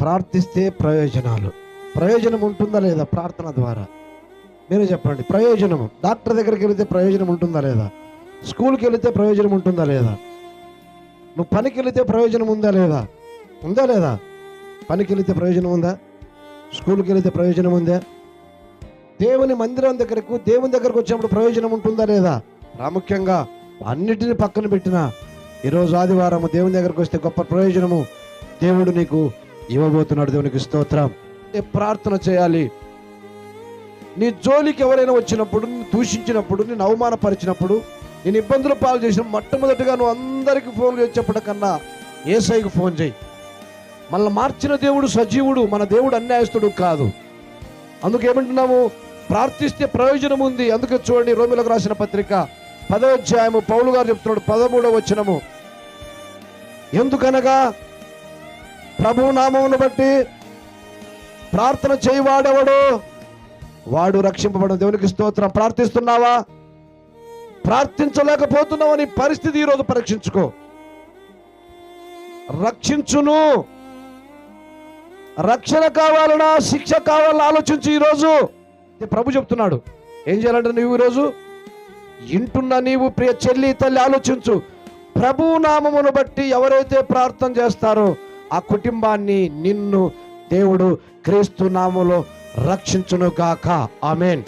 ప్రార్థిస్తే ప్రయోజనాలు. ప్రయోజనం ఉంటుందా లేదా ప్రార్థన ద్వారా? మీరే చెప్పండి. ప్రయోజనం డాక్టర్ దగ్గరికి వెళితే ప్రయోజనం ఉంటుందా లేదా? స్కూల్కి వెళితే ప్రయోజనం ఉంటుందా లేదా? నువ్వు పనికి వెళితే ప్రయోజనం ఉందా లేదా? ఉందా లేదా? పనికి వెళితే ప్రయోజనం ఉందా? స్కూల్కి వెళితే ప్రయోజనం ఉందా? దేవుని మందిరం దగ్గరకు దేవుని దగ్గరకు వచ్చినప్పుడు ప్రయోజనం ఉంటుందా లేదా? ప్రాముఖ్యంగా అన్నిటిని పక్కన పెట్టిన ఈరోజు ఆదివారం దేవుని దగ్గరకు వస్తే గొప్ప ప్రయోజనము. దేవుడు నీకు ఇవ్వబోతున్నాడు దేవునికి స్తోత్రం. ప్రార్థన చేయాలి. నీ జోలికి ఎవరైనా వచ్చినప్పుడు నిన్ను దూషించినప్పుడు నేను అవమానపరిచినప్పుడు నేను ఇబ్బందులు పాలు చేసిన మొట్టమొదటిగా నువ్వు అందరికీ ఫోన్ చేసి కన్నా ఏసైకి ఫోన్ చేయి. మళ్ళీ మార్చిన దేవుడు సజీవుడు మన దేవుడు అన్యాయస్తుడు కాదు. అందుకేమంటున్నాము ప్రార్థిస్తే ప్రయోజనం ఉంది. అందుకే చూడండి రోమిలకు రాసిన పత్రిక పదో అధ్యాయము పౌలు గారు చెప్తున్నాడు పదమూడవ వచ్చినము ఎందుకనగా ప్రభు నామమును బట్టి ప్రార్థన చేయవాడెవడు? వాడు రక్షింపబడిన దేవునికి స్తోత్రం. ప్రార్థిస్తున్నావా? ప్రార్థించలేకపోతున్నావు నీ పరిస్థితి ఈరోజు పరీక్షించుకో. రక్షించును. రక్షణ కావాలనా? శిక్ష కావాలన్నా ఆలోచించు ఈరోజు. ప్రభు చెప్తున్నాడు. ఏం చేయాలంటే నువ్వు ఈరోజు ఇంటున్న నీవు ప్రియ చెల్లి తల్లి ఆలోచించు. ప్రభు నామమును బట్టి ఎవరైతే ప్రార్థన చేస్తారో ఆ కుటుంబాన్ని నిన్ను దేవుడు క్రీస్తు నామములో రక్షించును గాక ఆమెన్.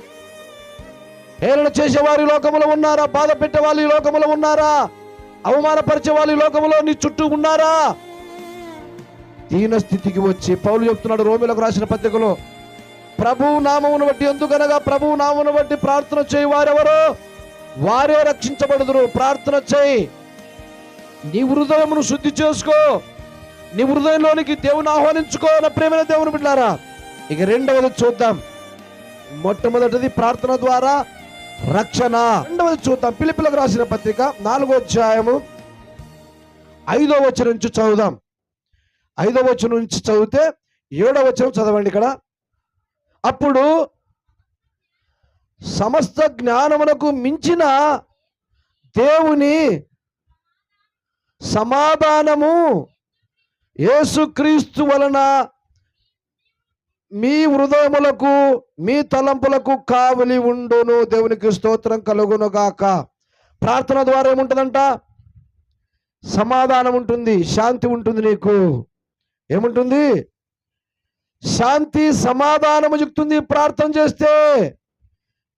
హేళన చేసేవారు ఈ లోకములో ఉన్నారా? బాధ పెట్టే వాళ్ళు ఈ లోకములో ఉన్నారా? అవమానపరిచే వాళ్ళు ఈ లోకములో నీ చుట్టూ ఉన్నారా? దీన స్థితికి వచ్చి పౌలు చెప్తున్నాడు రోమిలకు రాసిన పత్రికలో ప్రభు నామమును బట్టి ఎందుకనగా ప్రభు నామమును బట్టి ప్రార్థన చేయవారెవరో? వారే రక్షించబడుదురు. ప్రార్థన చేయి. నీ హృదయమును శుద్ధి చేసుకో. నీ హృదయంలోనికి దేవుని ఆహ్వానించుకోవాలని ప్రేమైన దేవుని బిడ్డారా ఇక రెండవది చూద్దాం. మొట్టమొదటిది ప్రార్థన ద్వారా రక్షణ. రెండవది చూద్దాం. పిలిపిలకు రాసిన పత్రిక నాలుగో అధ్యాయము ఐదో వచ్చిన నుంచి చదువుదాం. ఐదో వచ్చిన నుంచి చదివితే ఏడో వచ్చిన చదవండి ఇక్కడ. అప్పుడు సమస్త జ్ఞానమునకు మించిన దేవుని సమాధానము యేసుక్రీస్తు వలన మీ హృదయములకు మీ తలంపులకు కావలి ఉండును. దేవునికి స్తోత్రం కలుగునుగాక. ప్రార్థన ద్వారా ఏముంటుందంట? సమాధానం ఉంటుంది శాంతి ఉంటుంది నీకు. ఏముంటుంది? శాంతి సమాధానము చెప్తుంది ప్రార్థన చేస్తే.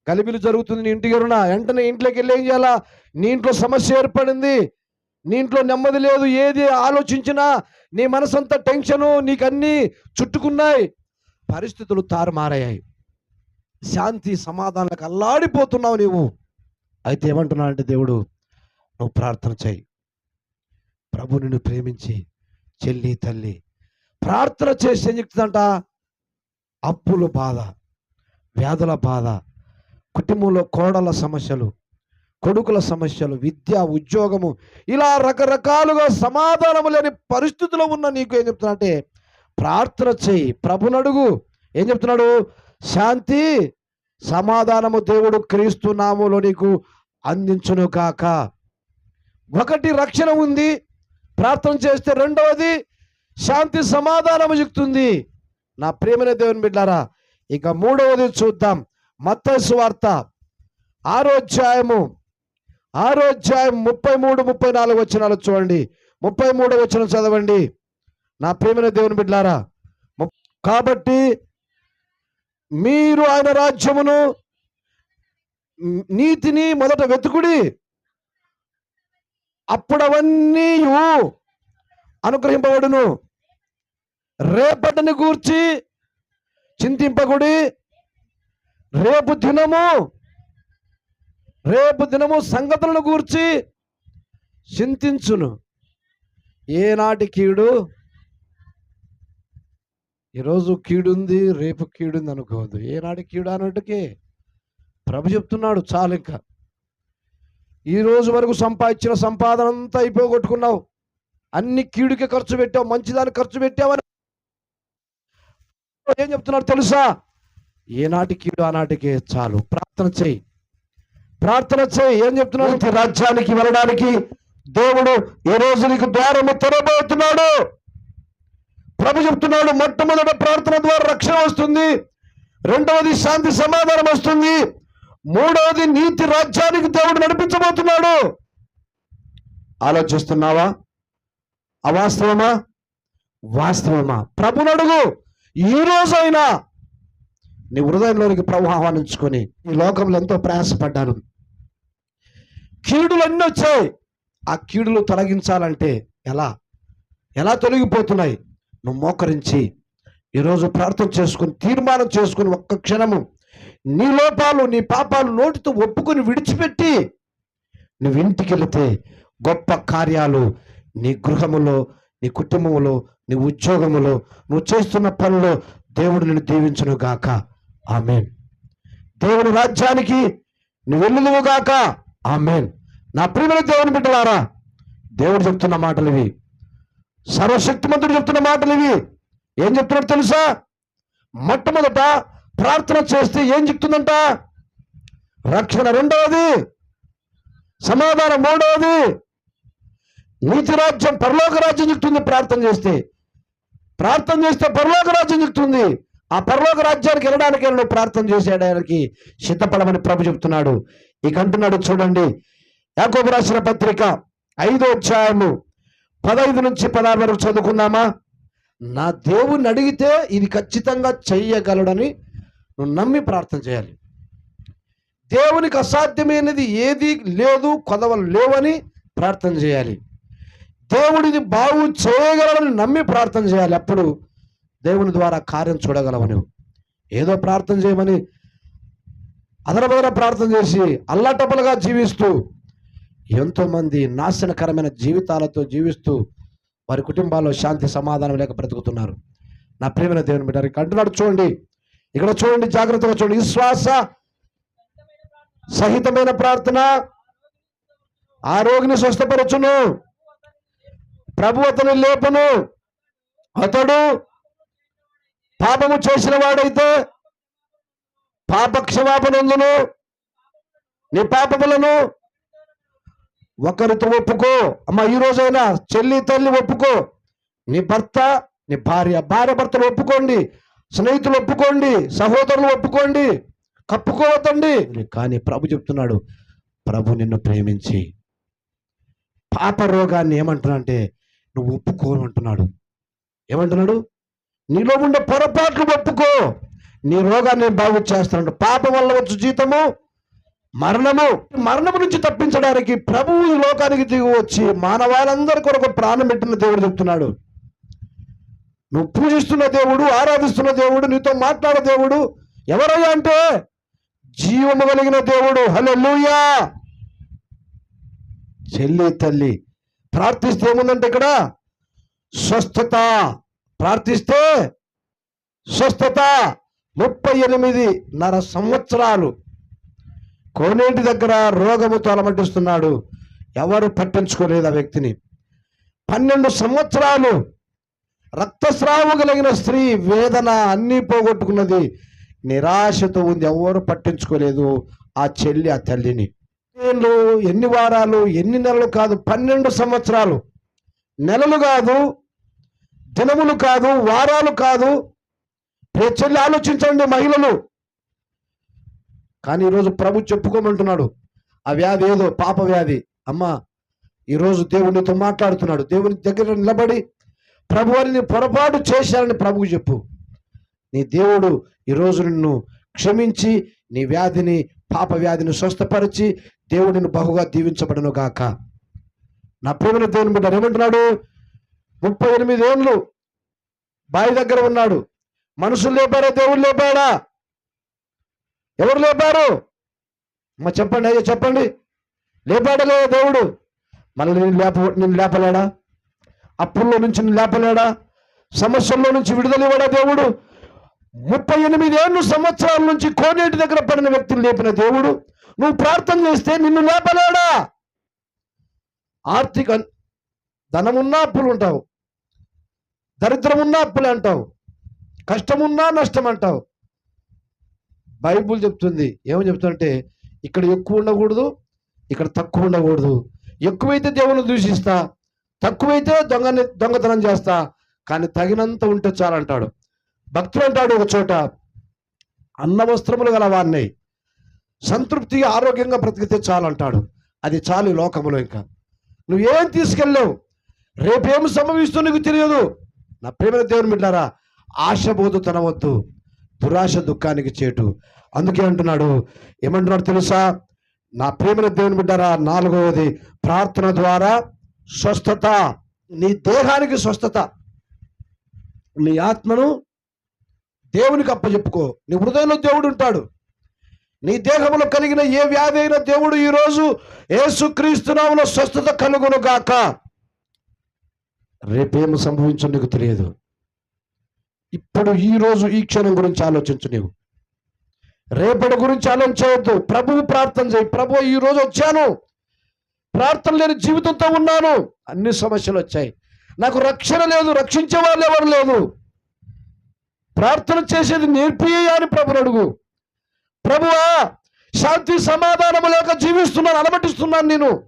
కలిపిలు జరుగుతుంది నీ ఇంటికి ఎవరున్నా వెంటనే ఇంట్లోకి వెళ్ళి ఏం చేయాలా? నీ ఇంట్లో సమస్య ఏర్పడింది. నీ ఇంట్లో నెమ్మది లేదు ఏది ఆలోచించినా నీ మనసంతా టెన్షను నీకు అన్నీ చుట్టుకున్నాయి. పరిస్థితులు తారుమారయ్యాయి. శాంతి సమాధానాలకు అల్లాడిపోతున్నావు నీవు. అయితే ఏమంటున్నాడంటే దేవుడు నువ్వు ప్రార్థన చేయి. ప్రభు నిన్ను ప్రేమించి చెల్లి తల్లి ప్రార్థన చేసి ఏం చెప్తుందంట అప్పుల బాధ వ్యాధుల బాధ కుటుంబంలో కోడల సమస్యలు కొడుకుల సమస్యలు విద్య ఉద్యోగము ఇలా రకరకాలుగా సమాధానము లేని పరిస్థితిలో ఉన్న నీకు ఏం చెప్తున్నా అంటే ప్రార్థన చేయి. ప్రభుని అడుగు. ఏం చెప్తున్నాడు? శాంతి సమాధానము దేవుడు క్రీస్తు నాములో నీకు అందించును కాక ఒకటి రక్షణ ఉంది. ప్రార్థన చేస్తే రెండవది శాంతి సమాధానము చెప్తుంది. నా ప్రేమైన దేవుని బిడ్డారా ఇక మూడవది చూద్దాం. మత్స్సు వార్త ఆరోధ్యాయము ఆరోధ్యాయం ఆరో ముప్పై మూడు ముప్పై నాలుగు వచ్చినాలు చూడండి. ముప్పై మూడు వచ్చిన చదవండి. నా ప్రేమైన దేవుని బిడ్డారా కాబట్టి మీరు ఆయన రాజ్యమును నీతిని మొదట వెతుకుడి. అప్పుడవన్నీ అనుగ్రహింపబడును. రేపటిని గూర్చి చింతింపకుడి. రేపు దినము రేపు దినము సంగతులను గూర్చి చింతించును. ఏనాటి కీడు? ఈరోజు కీడుంది రేపు కీడుంది అనుకోవద్దు ఏనాటి కీడు అన్నట్టుకే ప్రభు చెప్తున్నాడు చాలు ఇంకా ఈ రోజు వరకు సంపాదించిన సంపాదన అంతా అయిపోగొట్టుకున్నావు. అన్ని కీడుకే ఖర్చు పెట్టావు మంచిదానికి ఖర్చు పెట్టావని ఏం చెప్తున్నాడు తెలుసా? ఏనాటి కీడు ఆనాటికే చాలు. ప్రార్థన చేయి. ప్రార్థన చేయి ఏం చెప్తున్నాడు? రాజ్యానికి వెళ్ళడానికి దేవుడు ఈ రోజు నీకు ద్వారము తెరబోతున్నాడు? ప్రభు చెప్తున్నాడు మొట్టమొదట ప్రార్థన ద్వారా రక్షణ వస్తుంది రెండవది శాంతి సమాధానం వస్తుంది మూడవది నీతి రాజ్యానికి దేవుడు నడిపించబోతున్నాడు. ఆలోచిస్తున్నావా? అవాస్తవమా? వాస్తవమా? ప్రభునడుగు ఈ రోజైనా నీ హృదయంలోనికి ప్రభు ఆహ్వానించుకొని ఈ లోకంలో ఎంతో ప్రయాసపడ్డాను. కీడులు అన్నీ వచ్చాయి. ఆ కీడులు తొలగించాలంటే ఎలా? ఎలా తొలగిపోతున్నాయి? నువ్వు మోకరించి ఈరోజు ప్రార్థన చేసుకుని తీర్మానం చేసుకుని ఒక్క క్షణము నీ లోపాలు నీ పాపాలు నోటితో ఒప్పుకొని విడిచిపెట్టి నువ్వు ఇంటికి వెళితే గొప్ప కార్యాలు నీ గృహములో నీ కుటుంబములో నీ ఉద్యోగములో నువ్వు చేస్తున్న పనులు దేవుడు నిన్ను దీవించును గాక ఆమెన్. దేవుని రాజ్యానికి నువ్వు వెళ్ళుదువు గాక. ఆమెన్. నా ప్రియమైన దేవుని బిడ్డలారా దేవుడు చెప్తున్న మాటలు ఇవి. సర్వశక్తిమంతుడు చెప్తున్న మాటలు ఇవి. ఏం చెప్తున్నాడు తెలుసా? మొట్టమొదట ప్రార్థన చేస్తే ఏం చెప్తుందంట? రక్షణ రెండవది సమాధానం మూడవది నీతి రాజ్యం పరలోక రాజ్యం చెప్తుంది ప్రార్థన చేస్తే. ప్రార్థన చేస్తే పరలోక రాజ్యం చెప్తుంది. ఆ పరలోక రాజ్యానికి వెళ్ళడానికి నువ్వు ప్రార్థన చేసేయడానికి సిద్ధపడమని ప్రభు చెప్తున్నాడు. ఇక అంటున్నాడు చూడండి యాకోబు రాసిన పత్రిక ఐదో అధ్యాయము పదహైదు నుంచి పదహారు వరకు చదువుకుందామా? నా దేవుణ్ణి అడిగితే ఇది ఖచ్చితంగా చెయ్యగలడని నువ్వు నమ్మి ప్రార్థన చేయాలి. దేవునికి అసాధ్యమైనది ఏది లేదు కొదవలు లేవని ప్రార్థన చేయాలి. దేవుడిది బాగు చేయగలడని నమ్మి ప్రార్థన చేయాలి. అప్పుడు దేవుని ద్వారా కార్యం చూడగలవు నువ్వు ఏదో ప్రార్థన చేయమని అదనబదన ప్రార్థన చేసి అల్లాటపలుగా జీవిస్తూ ఎంతోమంది నాశనకరమైన జీవితాలతో జీవిస్తూ వారి కుటుంబాల్లో శాంతి సమాధానం లేక బ్రతుకుతున్నారు. నా ప్రేమైన దేవుని బిడ్డ ఇక్కడ అంటున్నాడు చూడండి. ఇక్కడ చూడండి జాగ్రత్తగా చూడండి. విశ్వాస సహితమైన ప్రార్థన. ఆ రోగిని స్వస్థపరచును. ప్రభు అతని లేపను. అతడు పాపము చేసిన వాడైతే పాపక్షమాపణందును. నీ పాపములను ఒకరితో ఒప్పుకో. అమ్మ ఈ రోజైనా చెల్లి తల్లి ఒప్పుకో. నీ భర్త నీ భార్య భార్య భర్తలు ఒప్పుకోండి. స్నేహితులు ఒప్పుకోండి. సహోదరులు ఒప్పుకోండి. కప్పుకోవద్దండి. కానీ ప్రభు చెప్తున్నాడు ప్రభు నిన్ను ప్రేమించి పాప రోగాన్ని ఏమంటున్నా అంటే నువ్వు ఒప్పుకోను అంటున్నాడు. ఏమంటున్నాడు? నీలో ఉండే పొరపాట్లు ఒప్పుకో. నీ రోగాన్ని బాగు చేస్తున్నాడు పాపం వల్ల వచ్చు జీతము మరణము. మరణము నుంచి తప్పించడానికి ప్రభువు ఈ లోకానికి దిగి వచ్చి మానవాళందరి కొరకు ప్రాణం పెట్టిన దేవుడు చెప్తున్నాడు. నువ్వు పూజిస్తున్న దేవుడు ఆరాధిస్తున్న దేవుడు నీతో మాట్లాడే దేవుడు ఎవరయ్యా అంటే? జీవము కలిగిన దేవుడు. హలో లూయా చెల్లి తల్లి. ప్రార్థిస్తే ఏముందంటే ఇక్కడ? స్వస్థత. ప్రార్థిస్తే స్వస్థత. ముప్పై ఎనిమిది నర సంవత్సరాలు. కోనేటి దగ్గర రోగము అలమటిస్తున్నాడు ఎవరు పట్టించుకోలేదు ఆ వ్యక్తిని. పన్నెండు సంవత్సరాలు రక్తస్రావం కలిగిన స్త్రీ వేదన అన్నీ పోగొట్టుకున్నది. నిరాశతో ఉంది. ఎవరు పట్టించుకోలేదు ఆ చెల్లి ఆ తల్లిని. ఏళ్ళు ఎన్ని వారాలు ఎన్ని నెలలు కాదు పన్నెండు సంవత్సరాలు. నెలలు కాదు దినములు కాదు వారాలు కాదు. రే చెల్లి ఆలోచించండి మహిళలు. కానీ ఈరోజు ప్రభు చెప్పుకోమంటున్నాడు. ఆ వ్యాధి ఏదో పాప వ్యాధి. అమ్మా ఈరోజు దేవునితో మాట్లాడుతున్నాడు. దేవుని దగ్గర నిలబడి ప్రభు అని పొరపాటు చేశారని ప్రభువు చెప్పు. నీ దేవుడు ఈరోజు నిన్ను క్షమించి నీ వ్యాధిని పాప వ్యాధిని స్వస్థపరిచి దేవుడిని బహుగా దీవించబడను గాక నా ప్రేమను దేవుని బిడ్డ ఏమంటున్నాడు ముప్పై ఎనిమిది ఏళ్ళు బావి దగ్గర ఉన్నాడు. మనుషులు లేపారా? దేవుడు లేపాడా? ఎవరు లేపారు? మా చెప్పండి అయ్యో చెప్పండి. లేపాడా లేదా దేవుడు? మళ్ళీ నేను లేప నేను లేపలేడా? అప్పుల్లో నుంచి నేను లేపలేడా? సమస్యల్లో నుంచి విడుదల ఇవ్వడా దేవుడు? ముప్పై ఎనిమిది ఏళ్ళు సంవత్సరాల నుంచి కోనేటి దగ్గర పడిన వ్యక్తిని లేపిన దేవుడు? నువ్వు ప్రార్థన చేస్తే నిన్ను లేపలేడా? ఆర్థిక ధనమున్నా అప్పులు ఉంటావు దరిద్రమున్నా అప్పులు అంటావు. కష్టమున్నా నష్టం అంటావు బైబుల్ చెప్తుంది. ఏమని చెప్తుందంటే ఇక్కడ ఎక్కువ ఉండకూడదు ఇక్కడ తక్కువ ఉండకూడదు. ఎక్కువైతే దేవుని దూషిస్తా తక్కువైతే దొంగని దొంగతనం చేస్తా కానీ తగినంత ఉంటే చాలంటాడు భక్తుడు అంటాడు ఒక చోట అన్న వస్త్రములు గల వారిని సంతృప్తిగా ఆరోగ్యంగా బ్రతికితే చాలంటాడు అది చాలు ఈ లోకములో ఇంకా. నువ్వేం తీసుకెళ్ళావు? రేపేం సంభవిస్తుందో నీకు తెలియదు. నా ప్రేమ దేవుని బిడ్డారా ఆశబోధు తనవద్దు దురాశ దుఃఖానికి చేటు. అందుకే అంటున్నాడు ఏమంటున్నాడు తెలుసా? నా ప్రేమ దేవుని బిడ్డారా నాలుగవది ప్రార్థన ద్వారా స్వస్థత నీ దేహానికి స్వస్థత. నీ ఆత్మను దేవునికి అప్పచెప్పుకో నీ హృదయంలో దేవుడు ఉంటాడు. నీ దేహంలో కలిగిన ఏ వ్యాధి అయినా దేవుడు ఈరోజు ఏసుక్రీస్తునాములో స్వస్థత కలుగును గాక రేపేమి సంభవించు నీకు తెలియదు. ఇప్పుడు ఈ రోజు ఈ క్షణం గురించి ఆలోచించు నీవు. రేపటి గురించి ఆలోచించవద్దు. ప్రభువు ప్రార్థన చేయి. ప్రభు ఈ రోజు వచ్చాను. ప్రార్థన లేని జీవితంతో ఉన్నాను. అన్ని సమస్యలు వచ్చాయి. నాకు రక్షణ లేదు. రక్షించే వాళ్ళు ఎవరు లేదు ప్రార్థన చేసేది నేర్పియ్య అని ప్రభుని అడుగు. ప్రభువా శాంతి సమాధానము లేక జీవిస్తున్నాను అలమటిస్తున్నాను నేను.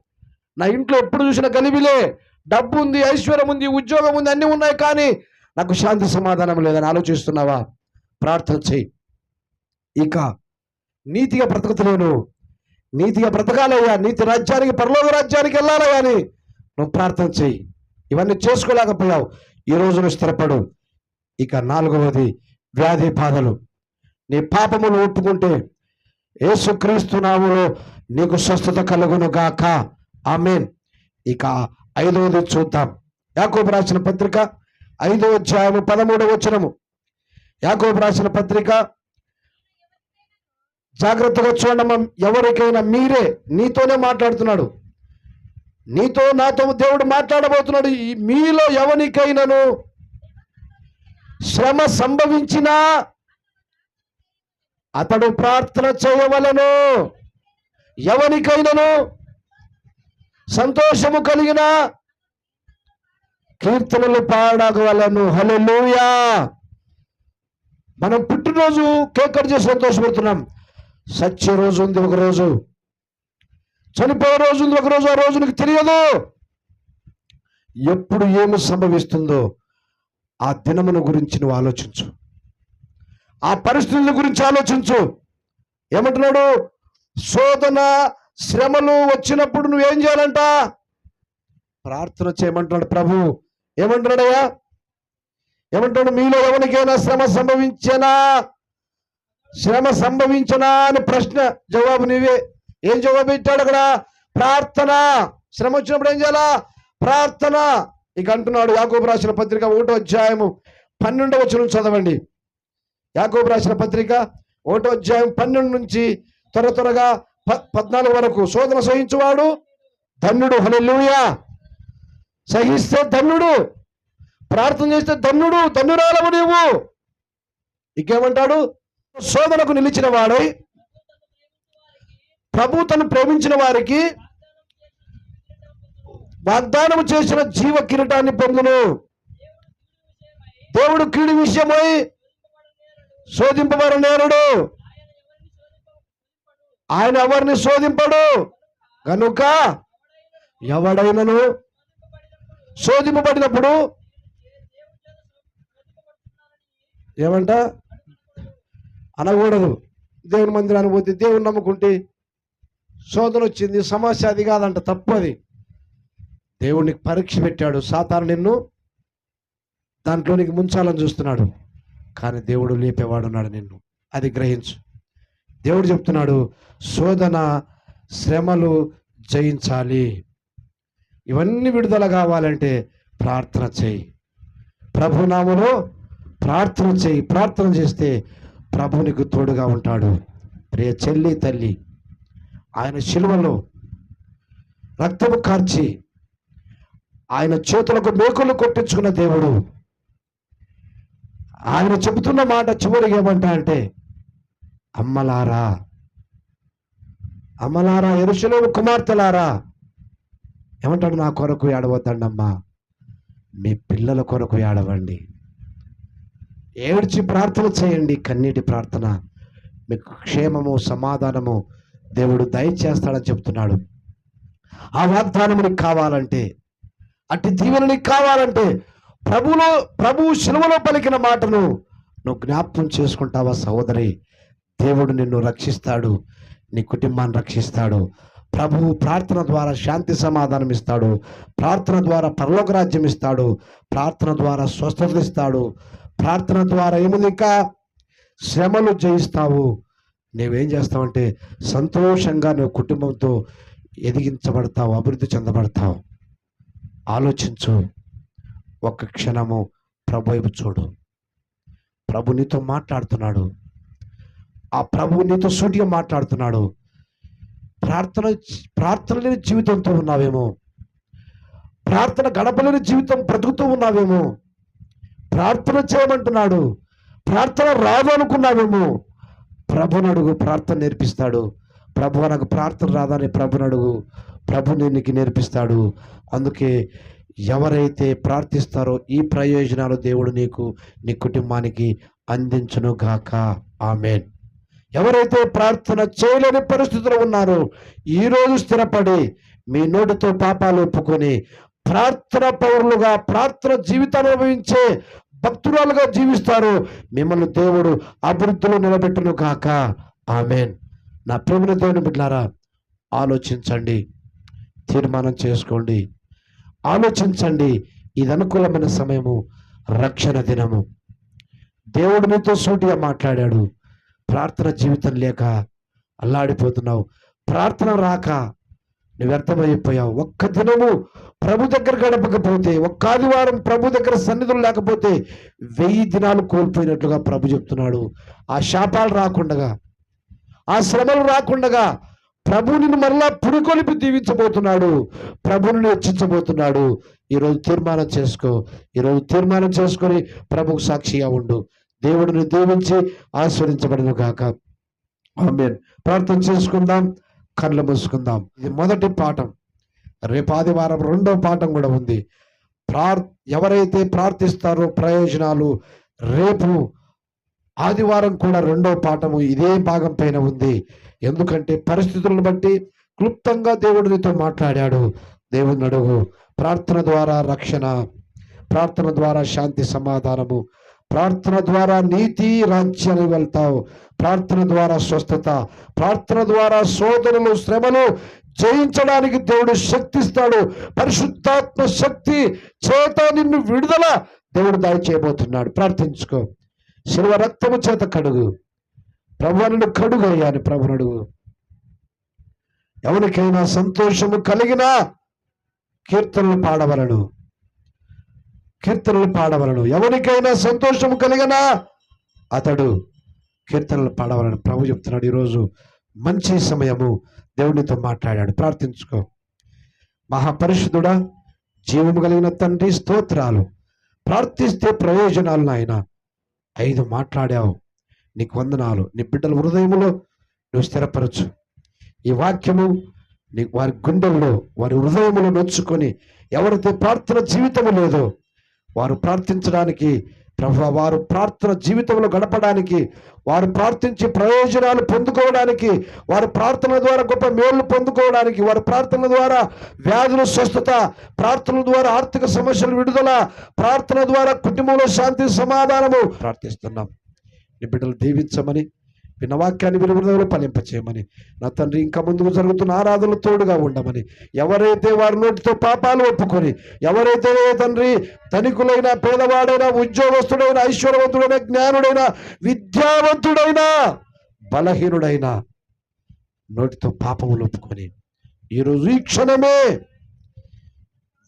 నా ఇంట్లో ఎప్పుడు చూసిన గలిబిలే డబ్బు ఉంది ఐశ్వర్యం ఉంది ఉద్యోగం ఉంది అన్నీ ఉన్నాయి కానీ నాకు శాంతి సమాధానం లేదని ఆలోచిస్తున్నావా? ప్రార్థన చేయి ఇక నీతిగా బ్రతకతలేను. నీతిగా బ్రతకాలయ్యా. నీతి రాజ్యానికి పరలోక రాజ్యానికి వెళ్ళాలయ్యా అని నువ్వు ప్రార్థన చేయి ఇవన్నీ చేసుకోలేకపోయావు. ఈ రోజు నువ్వు స్థిరపడు. ఇక నాలుగవది వ్యాధి బాధలు. నీ పాపములు ఒప్పుకుంటే యేసుక్రీస్తు నామములో నీకు స్వస్థత కలుగును గాక. ఆమెన్. ఇక ఐదవది చూద్దాం. యాకోబు రాసిన పత్రిక ఐదో అధ్యాయము పదమూడవ వచనము. యాకోబు రాసిన పత్రిక జాగ్రత్తగా చూడమ్మా ఎవరికైనా మీరే నీతోనే మాట్లాడుతున్నాడు. నీతో నాతో దేవుడు మాట్లాడబోతున్నాడు. మీలో ఎవరికైనాను శ్రమ సంభవించినా అతడు ప్రార్థన చేయవలను. ఎవరికైనాను సంతోషము కలిగిన కీర్తనలు పాడగలను హల్లెలూయా. మనం పుట్టినరోజు కేక్ కట్ చేసి సంతోషపడుతున్నాం. సచ్చే రోజు ఉంది ఒక రోజు. చనిపోయే రోజు ఉంది ఒక రోజు ఆ రోజు నీకు తెలియదు. ఎప్పుడు ఏమి సంభవిస్తుందో ఆ దినమును గురించి నువ్వు ఆలోచించు. ఆ పరిస్థితుల గురించి ఆలోచించు. ఏమంటున్నాడు? శోధన శ్రమలు వచ్చినప్పుడు నువ్వేం చేయాలంట? ప్రార్థన చేయమంటున్నాడు ప్రభు. ఏమంటున్నాడయ్యా? ఏమంటాడు మీలో ఎవరికైనా శ్రమ సంభవించనా? శ్రమ సంభవించనా అని ప్రశ్న జవాబు నీవే. ఏం జవాబు ఇచ్చాడు అక్కడ? ప్రార్థన. శ్రమ వచ్చినప్పుడు ఏం చేయాలా? ప్రార్థన. ఇక అంటున్నాడు యాకోబు రాసిన పత్రిక ఒకటో అధ్యాయము పన్నెండవ వచనం చదవండి. యాకోబు రాసిన పత్రిక ఒకటో అధ్యాయం పన్నెండు నుంచి త్వర త్వరగా పద్నాలుగు వరకు శోధన సహించువాడు ధన్యుడు. హలెల్లుయా. సహిస్తే ధన్యుడు. ప్రార్థన చేస్తే ధన్యుడు. ధన్యురాలవు నీవు. ఇంకేమంటాడు? శోధనకు నిలిచిన వాడై ప్రభు తను ప్రేమించిన వారికి వాగ్దానం చేసిన జీవ కిరీటాన్ని పొందును. దేవుడు కీడి విషయమై శోధింపబడ నేరుడు. ఆయన ఎవరిని శోధింపడు? కనుక ఎవడైనను శోధింపబడినప్పుడు ఏమంట? అనకూడదు. దేవుని మందిరానికి పోతే దేవుని నమ్ముకుంటే శోధన వచ్చింది సమస్య అది కాదంట తప్పది. దేవునికి పరీక్ష పెట్టాడు. సాతాను నిన్ను దాంట్లోనికి ముంచాలని చూస్తున్నాడు. కానీ దేవుడు లేపేవాడున్నాడు నిన్ను. అది గ్రహించు. దేవుడు చెప్తున్నాడు శోధన శ్రమలు జయించాలి. ఇవన్నీ విడుదల కావాలంటే ప్రార్థన చేయి. ప్రభునామలో ప్రార్థన చేయి. ప్రార్థన చేస్తే ప్రభు నీకు తోడుగా ఉంటాడు. ప్రియ చెల్లి తల్లి ఆయన శిలువలో రక్తము కార్చి ఆయన చేతులకు మేకులు కొట్టించుకున్న దేవుడు ఆయన చెబుతున్న మాట చివరికి ఏమంటా అంటే అమ్మలారా. అమ్మలారా ఎరుసలేము కుమార్తెలారా. ఏమంటాడు నా కొరకు ఏడవద్దండమ్మా. మీ పిల్లల కొరకు ఏడవండి. ఏడ్చి ప్రార్థన చేయండి కన్నీటి ప్రార్థన. మీకు క్షేమము సమాధానము దేవుడు దయచేస్తాడని చెప్తున్నాడు. ఆ వాగ్దానం నీకు కావాలంటే అట్టి దీవెన నీకు కావాలంటే ప్రభులో ప్రభు శిలువలో పలికిన మాటను నువ్వు జ్ఞాపకం చేసుకుంటావా సహోదరి? దేవుడు నిన్ను రక్షిస్తాడు నీ కుటుంబాన్ని రక్షిస్తాడు. ప్రభువు ప్రార్థన ద్వారా శాంతి సమాధానం ఇస్తాడు ప్రార్థన ద్వారా పరలోక రాజ్యం ఇస్తాడు ప్రార్థన ద్వారా స్వస్థత ఇస్తాడు. ప్రార్థన ద్వారా ఏముంది ఇంకా శ్రమలు జయిస్తావు. నువ్వేం చేస్తావంటే సంతోషంగా నువ్వు కుటుంబంతో ఎదిగించబడతావు అభివృద్ధి చెందబడతావు. ఆలోచించు. ఒక్క క్షణము ప్రభు వైపు చూడు. ప్రభు నీతో మాట్లాడుతున్నాడు. ఆ ప్రభువు నీతో సూటిగా మాట్లాడుతున్నాడు. ప్రార్థన ప్రార్థన లేని జీవితంతో ఉన్నావేమో. ప్రార్థన గడపలేని జీవితం బ్రతుకుతూ ఉన్నావేమో. ప్రార్థన చేయమంటున్నాడు. ప్రార్థన రాదు అనుకున్నావేమో. ప్రభుని అడుగు ప్రార్థన నేర్పిస్తాడు. ప్రభు నాకు ప్రార్థన రాదని ప్రభుని అడుగు. ప్రభు నీకు నేర్పిస్తాడు. అందుకే ఎవరైతే ప్రార్థిస్తారో ఈ ప్రయోజనాలు దేవుడు నీకు నీ కుటుంబానికి అందించును గాక ఆమెన్. ఎవరైతే ప్రార్థన చేయలేని పరిస్థితులు ఉన్నారో ఈరోజు స్థిరపడి మీ నోటితో పాపాలు ఒప్పుకొని ప్రార్థన పౌరులుగా ప్రార్థన జీవితాన్ని అనుభవించే భక్తురాలుగా జీవిస్తారు. మిమ్మల్ని దేవుడు అభివృద్ధిలో నిలబెట్టును కాక ఆమెన్. నా ప్రేమిన దేవుని బిడ్డారా ఆలోచించండి. తీర్మానం చేసుకోండి. ఆలోచించండి. ఇది అనుకూలమైన సమయము రక్షణ దినము. దేవుడు మీతో సూటిగా మాట్లాడాడు. ప్రార్థన జీవితం లేక అల్లాడిపోతున్నావు. ప్రార్థన రాక నువ్వు వ్యర్థమైపోయావు ఒక్క దినము ప్రభు దగ్గర గడపకపోతే ఒక్క ఆదివారం ప్రభు దగ్గర సన్నిధులు లేకపోతే వెయ్యి దినాలు కోల్పోయినట్లుగా ప్రభు చెప్తున్నాడు. ఆ శాపాలు రాకుండగా ఆ శ్రమలు రాకుండగా ప్రభు నిన్ను మరలా పురికొలిపి దీవించబోతున్నాడు. ప్రభుని హెచ్చించబోతున్నాడు. ఈరోజు తీర్మానం చేసుకో. ఈరోజు తీర్మానం చేసుకొని ప్రభుకు సాక్షిగా ఉండు. దేవుడిని దీవించి ఆస్వాదించబడిన కాక ప్రార్థన చేసుకుందాం కళ్ళు మూసుకుందాం. ఇది మొదటి పాఠం. రేపు ఆదివారం రెండో పాఠం కూడా ఉంది. ప్రార్ ఎవరైతే ప్రార్థిస్తారో ప్రయోజనాలు రేపు ఆదివారం కూడా రెండో పాఠము ఇదే భాగం పైన ఉంది. ఎందుకంటే పరిస్థితులను బట్టి క్లుప్తంగా దేవుడు నీతో మాట్లాడాడు. దేవుని అడుగు. ప్రార్థన ద్వారా రక్షణ ప్రార్థన ద్వారా శాంతి సమాధానము ప్రార్థన ద్వారా నీతి రాజ్యానికి వెళ్తావు. ప్రార్థన ద్వారా స్వస్థత ప్రార్థన ద్వారా సోదరులు శ్రమలు జయించడానికి దేవుడు శక్తిస్తాడు. పరిశుద్ధాత్మ శక్తి చేత నిన్ను విడుదల దేవుడు దాడి చేయబోతున్నాడు. ప్రార్థించుకో. శిల్వ రక్తము చేత కడుగు. ప్రభువును కడుగు అయ్యాను ప్రభునుడు ఎవరికైనా సంతోషము కలిగినా కీర్తనలు పాడవలను. కీర్తనలు పాడవలను. ఎవరికైనా సంతోషము కలిగినా? అతడు కీర్తనలు పాడవలను. ప్రభు చెప్తున్నాడు ఈరోజు మంచి సమయము దేవునితో మాట్లాడాడు. ప్రార్థించుకో. మహాపరిశుద్ధుడా జీవము కలిగిన తండ్రి స్తోత్రాలు. ప్రార్థిస్తే ప్రయోజనాలు నాయన. ఐదు మాట్లాడావు. నీకు వందనాలు. నీ బిడ్డల హృదయములో నువ్వు స్థిరపరచు. ఈ వాక్యము నీ వారి గుండెల్లో వారి హృదయములో నొచ్చుకొని ఎవరితో ప్రార్థన జీవితము లేదో వారు ప్రార్థించడానికి ప్రభు వారు ప్రార్థన జీవితంలో గడపడానికి వారు ప్రార్థించి ప్రయోజనాలు పొందుకోవడానికి వారు ప్రార్థన ద్వారా గొప్ప మేలు పొందుకోవడానికి వారి ప్రార్థన ద్వారా వ్యాధుల స్వస్థత ప్రార్థన ద్వారా ఆర్థిక సమస్యలు విడుదల ప్రార్థన ద్వారా కుటుంబంలో శాంతి సమాధానము ప్రార్థిస్తున్నాం. నీ బిడ్డలు దీవించమని విన్న వాక్యాన్ని విలువలో ఫలింపచేయమని. నా తండ్రి ఇంకా ముందుకు జరుగుతున్న ఆరాధనలు తోడుగా ఉండమని. ఎవరైతే వారి నోటితో పాపాలు ఒప్పుకొని ఎవరైతే తండ్రి ధనికులైన పేదవాడైనా ఉద్యోగస్తుడైన ఐశ్వర్యవంతుడైన జ్ఞానుడైన విద్యావంతుడైన బలహీనుడైన నోటితో పాపములు ఒప్పుకొని ఈరోజు ఈ క్షణమే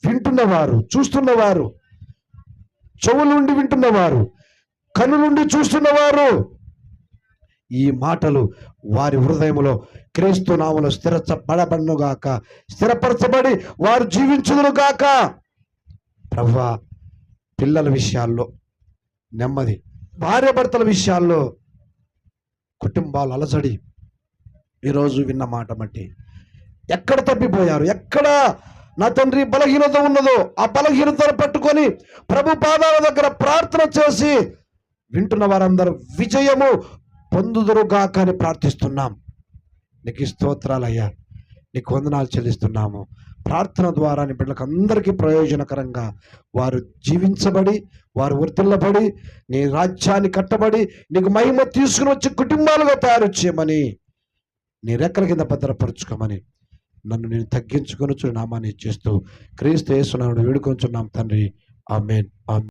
వింటున్నవారు చూస్తున్నవారు చెవులుండి వింటున్నవారు కన్నులుండి చూస్తున్నవారు ఈ మాటలు వారి హృదయములో క్రీస్తు నామలు స్థిరపడబడునుగాక స్థిరపరచబడి వారు జీవించుదురు గాక పిల్లల విషయాల్లో నెమ్మది భార్యభర్తల విషయాల్లో కుటుంబాలు అలజడి. ఈరోజు విన్న మాట బట్టి ఎక్కడ తప్పిపోయారు? ఎక్కడ నా తండ్రి బలహీనత ఉన్నదో ఆ బలహీనతను పట్టుకొని ప్రభు పాదాల దగ్గర ప్రార్థన చేసి వింటున్న వారందరూ విజయము పొందుదురుగాక అని ప్రార్థిస్తున్నాం. నీకు స్తోత్రాలయ్యా నీకు వందనాలు చెల్లిస్తున్నాము. ప్రార్థన ద్వారా నీ బిడ్డలకు అందరికీ ప్రయోజనకరంగా వారు జీవించబడి వారు వర్తిల్లబడి నీ రాజ్యాన్ని కట్టబడి నీకు మహిమ తీసుకుని వచ్చి కుటుంబాలుగా తయారు చేయమని నీ రెక్కల కింద భద్రపరచుకోమని నన్ను నేను తగ్గించుకొని నామాన్ని ఇచ్చేస్తూ క్రీస్తు యేసునామమున వేడుకొంచున్నాం తండ్రి. ఆమెన్. ఆమె